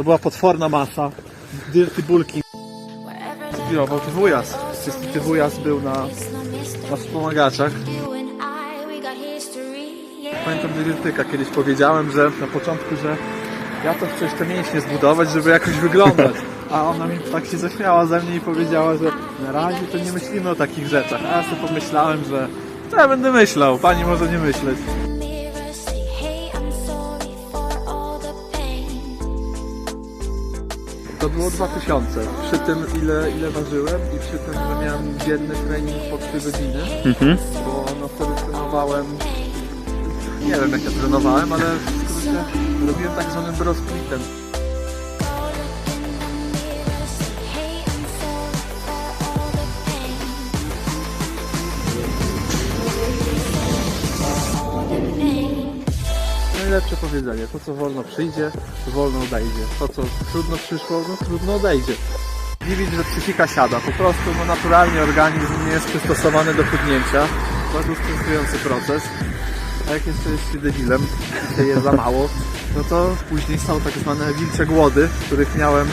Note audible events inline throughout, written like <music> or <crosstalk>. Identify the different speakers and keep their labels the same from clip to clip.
Speaker 1: To była potworna masa. Dirty bulki. Zbirował ty wujas. Ty wujas był na, na wspomagaczach. Pamiętam dietetyka kiedyś powiedziałem, że na początku, że ja to chcę te mięśnie zbudować, żeby jakoś wyglądać. A ona mi tak się zaśmiała ze mnie i powiedziała, że na razie to nie myślimy o takich rzeczach. A ja sobie pomyślałem, że co ja będę myślał, pani może nie myśleć. To było 2000. Przy tym ile, ile ważyłem i przy tym, że miałem dzienny trening po 3 godziny, bo no wtedy trenowałem, nie wiem jak ja trenowałem, ale w skrócie robiłem tak zwanym brosplitem. Najlepsze powiedzenie, to co wolno przyjdzie, wolno odejdzie. To co trudno przyszło, no trudno odejdzie. Dziwić, że psychika siada. Po prostu no, naturalnie organizm nie jest przystosowany do chudnięcia. Bardzo stresujący proces. A jak jeszcze jest się debilem, się je za mało, no to później są tak zwane wilcze głody, których miałem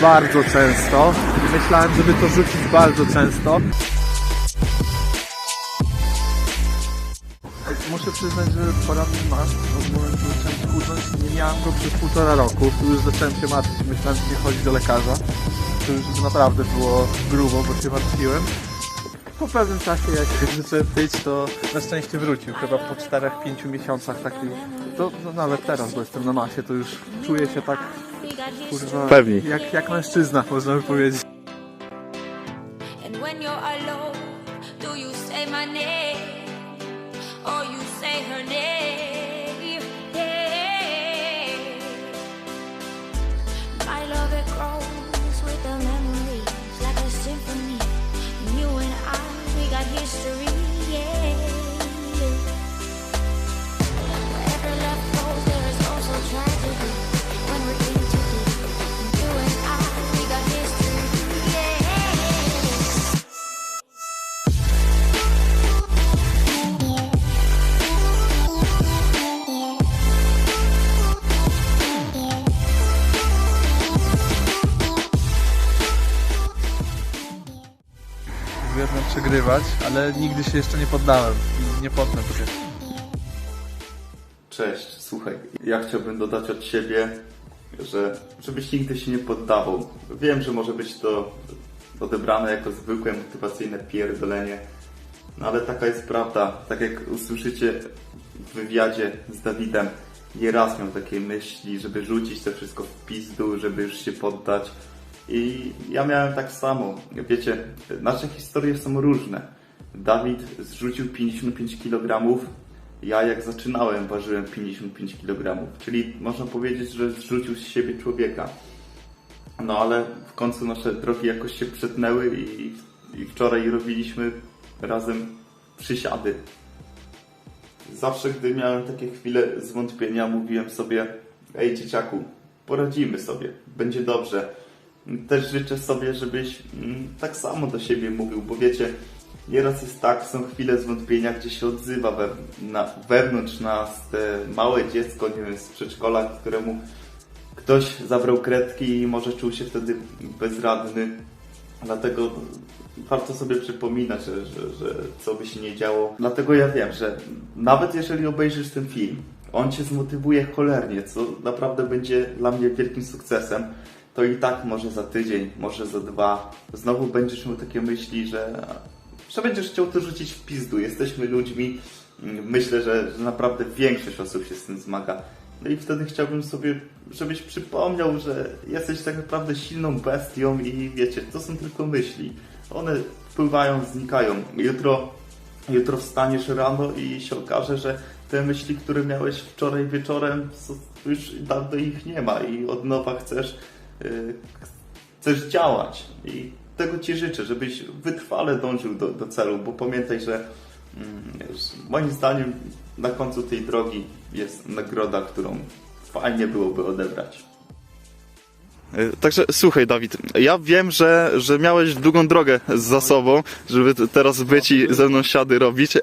Speaker 1: bardzo często. Myślałem, żeby to rzucić bardzo często. Muszę przyznać, że poradny masz od momentu zacząłem chudnąć. Nie miałem go przez półtora roku. Tu już zacząłem się martwić. Myślałem, że nie chodzi do lekarza. To już naprawdę było grubo, bo się martwiłem. Po pewnym czasie, jak <laughs> zacząłem tyć, to na szczęście wrócił. Chyba po 4-5 miesiącach taki. To, to nawet teraz, bo jestem na masie, to już czuję się tak kurwa.
Speaker 2: Pewni.
Speaker 1: Jak, jak mężczyzna, można by powiedzieć. Przegrywać, ale nigdy się jeszcze nie poddałem. I nie poddam się.
Speaker 2: Cześć, słuchaj, ja chciałbym dodać od siebie, że żebyś nigdy się nie poddawał. Wiem, że może być to odebrane jako zwykłe motywacyjne pierdolenie, no ale taka jest prawda. Tak jak usłyszycie w wywiadzie z Dawidem, nieraz miał takie myśli, żeby rzucić to wszystko w pizdu, żeby już się poddać. I ja miałem tak samo. Wiecie, nasze historie są różne. Dawid zrzucił 55 kg, ja jak zaczynałem ważyłem 55 kg, czyli można powiedzieć, że zrzucił z siebie człowieka. No ale w końcu nasze drogi jakoś się przetnęły i, i wczoraj robiliśmy razem przysiady. Zawsze gdy miałem takie chwile zwątpienia, mówiłem sobie, ej dzieciaku, poradzimy sobie, będzie dobrze. Też życzę sobie, żebyś mm, tak samo do siebie mówił, bo wiecie, nieraz jest tak, są chwile zwątpienia, gdzie się odzywa we, na, wewnątrz nas te małe dziecko, nie wiem, z przedszkola, któremu ktoś zabrał kredki i może czuł się wtedy bezradny. Dlatego warto sobie przypominać, że, że, że co by się nie działo. Dlatego ja wiem, że nawet jeżeli obejrzysz ten film, on cię zmotywuje cholernie, co naprawdę będzie dla mnie wielkim sukcesem, to i tak może za tydzień, może za dwa, znowu będziesz miał takie myśli, że, że będziesz chciał to rzucić w pizdu. Jesteśmy ludźmi, myślę, że, że naprawdę większość osób się z tym zmaga. No i wtedy chciałbym sobie, żebyś przypomniał, że jesteś tak naprawdę silną bestią i wiecie, to są tylko myśli. One wpływają, znikają. Jutro, jutro wstaniesz rano i się okaże, że te myśli, które miałeś wczoraj wieczorem, już dawno ich nie ma i od nowa chcesz, chcesz działać. I tego Ci życzę, żebyś wytrwale dążył do, do celu, bo pamiętaj, że mm, moim zdaniem na końcu tej drogi jest nagroda, którą fajnie byłoby odebrać.
Speaker 3: Także słuchaj, Dawid, ja wiem, że, że miałeś długą drogę za sobą, żeby teraz być i ze mną siady robić. <laughs>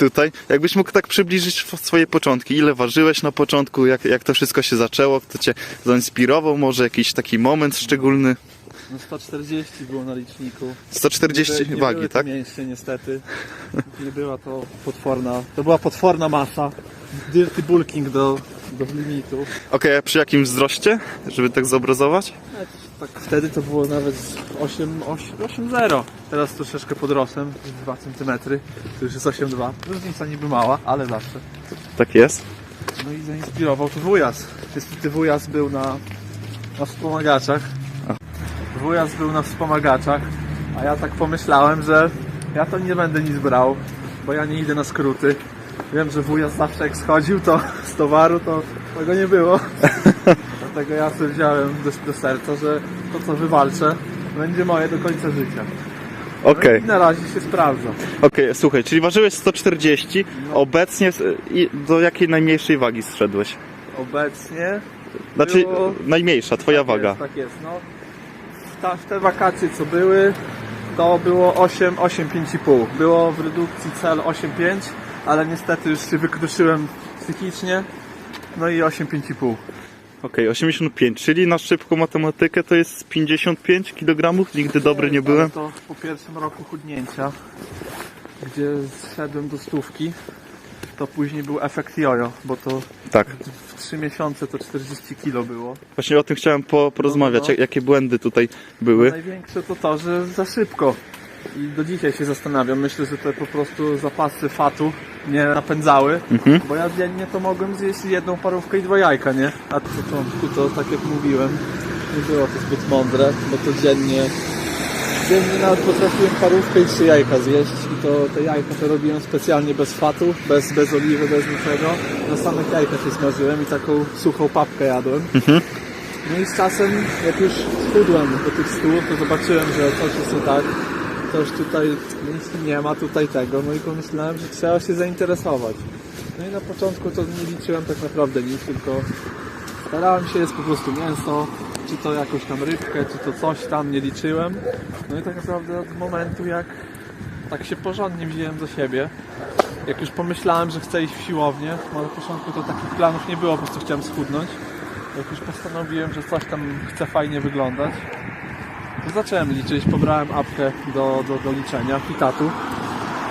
Speaker 2: tutaj. Jakbyś mógł tak przybliżyć swoje początki. Ile ważyłeś na początku, jak, jak to wszystko się zaczęło, kto cię zainspirował, może jakiś taki moment szczególny?
Speaker 1: No 140 było na liczniku.
Speaker 2: 140
Speaker 1: nie, nie
Speaker 2: wagi,
Speaker 1: były
Speaker 2: tak?
Speaker 1: Mięśnie niestety. <laughs> Nie była to potworna. To była potworna masa. Dirty bulking do, do limitu.
Speaker 2: Okej, a przy jakim wzroście, żeby tak zobrazować?
Speaker 1: Tak wtedy to było nawet 8, 8, 8,0. Teraz troszeczkę podrosłem, 2 cm. To już jest 8,2. Różnica niby mała, ale zawsze.
Speaker 2: Tak jest.
Speaker 1: No i zainspirował to wujas. Niestety wujas był na, na wspomagaczach. Wujas był na wspomagaczach, a ja tak pomyślałem, że ja to nie będę nic brał, bo ja nie idę na skróty. Wiem, że wujas zawsze jak schodził to z towaru, to tego nie było. <laughs> Dlatego ja sobie wziąłem do, do serca, że to co wywalczę będzie moje do końca życia. No
Speaker 2: Okej,
Speaker 1: i na razie się sprawdza.
Speaker 2: okej, słuchaj, czyli ważyłeś 140,
Speaker 1: No.
Speaker 2: obecnie s- i do jakiej najmniejszej wagi zszedłeś?
Speaker 1: Obecnie
Speaker 2: Znaczy,
Speaker 1: Było-
Speaker 2: najmniejsza, twoja
Speaker 1: tak
Speaker 2: waga.
Speaker 1: Jest, tak jest, no. W, ta, w te wakacje co były, to było 8, 8, 5,5. Było w redukcji cel 8,5, ale niestety już się wykruszyłem psychicznie. No i 8, 5,5.
Speaker 2: Okej, 85, czyli na szybką matematykę to jest 55 kg, nigdy dobry nie byłem.
Speaker 1: To po pierwszym roku chudnięcia, gdzie zszedłem do stówki, to później był efekt jojo, bo to
Speaker 2: Tak,
Speaker 1: w 3 miesiące to 40 kilo było.
Speaker 2: właśnie o tym chciałem po, porozmawiać,
Speaker 1: No, no.
Speaker 2: jak- jakie błędy tutaj były.
Speaker 1: Największe to to, że za szybko. I do dzisiaj się zastanawiam. Myślę, że te po prostu zapasy fatu mnie napędzały,
Speaker 2: Mhm.
Speaker 1: bo ja dziennie to mogłem zjeść jedną parówkę i dwa jajka, nie? A na początku to, tak jak mówiłem, nie było to zbyt mądre, bo to dziennie, dziennie nawet potrafiłem parówkę i trzy jajka zjeść i to te jajka to robiłem specjalnie bez fatu, bez, bez oliwy, bez niczego. Na samych jajkach się smażyłem i taką suchą papkę jadłem. No i z czasem, jak już schudłem do tych stół, to zobaczyłem, że coś jest nie tak. Coś tutaj nic nie ma, tutaj tego. No i pomyślałem, że trzeba się zainteresować. No i na początku to nie liczyłem tak naprawdę nic, tylko starałem się jest po prostu mięso, czy to jakąś tam rybkę, czy to coś tam, nie liczyłem. No i tak naprawdę od momentu jak tak się porządnie wziąłem do siebie, jak już pomyślałem, że chcę iść w siłownię, bo na początku to takich planów nie było, po prostu chciałem schudnąć. Jak już postanowiłem, że coś tam chce fajnie wyglądać, zacząłem liczyć, pobrałem apkę do, do, do liczenia, Pitatu.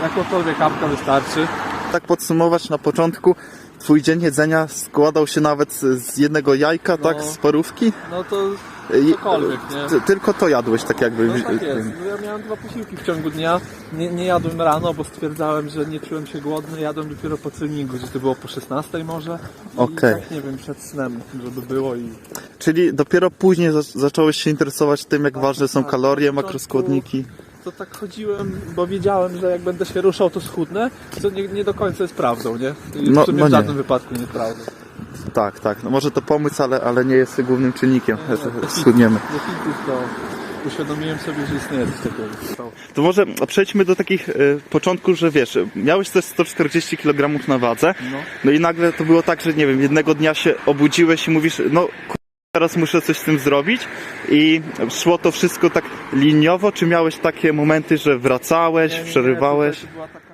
Speaker 1: Jakąkolwiek apka wystarczy.
Speaker 2: Tak podsumować na początku, twój dzień jedzenia składał się nawet z jednego jajka,
Speaker 1: No.
Speaker 2: tak, z parówki?
Speaker 1: No to cokolwiek, nie?
Speaker 2: Ty- Tylko to jadłeś, tak jakby.
Speaker 1: No tak jest. No Ja miałem dwa posiłki w ciągu dnia. Nie, nie jadłem rano, bo stwierdzałem, że nie czułem się głodny. Jadłem dopiero po treningu, gdzie to było po 16 może.
Speaker 2: Okej.
Speaker 1: tak, nie wiem, przed snem, żeby było i...
Speaker 2: Czyli dopiero później za- zacząłeś się interesować tym, jak ważne są
Speaker 1: tak.
Speaker 2: kalorie, makroskładniki.
Speaker 1: To tak chodziłem, bo wiedziałem, że jak będę się ruszał, to schudnę, co nie, nie do końca jest prawdą, nie? I
Speaker 2: No-
Speaker 1: w sumie
Speaker 2: no
Speaker 1: w
Speaker 2: nie.
Speaker 1: żadnym wypadku nie jest prawdą.
Speaker 2: Tak, tak. No może to pomóc, ale, ale nie jest głównym czynnikiem.
Speaker 1: Nie, nie. <laughs>
Speaker 2: Schudniemy.
Speaker 1: Do to uświadomiłem sobie, że istnieje coś takiego.
Speaker 2: To może przejdźmy do takich y, początków, że wiesz, miałeś też 140 kg na wadze,
Speaker 1: No.
Speaker 2: no i nagle to było tak, że nie wiem, jednego dnia się obudziłeś i mówisz, no ku- teraz muszę coś z tym zrobić i szło to wszystko tak liniowo, czy miałeś takie momenty, że wracałeś, przerywałeś?
Speaker 1: To, była taka...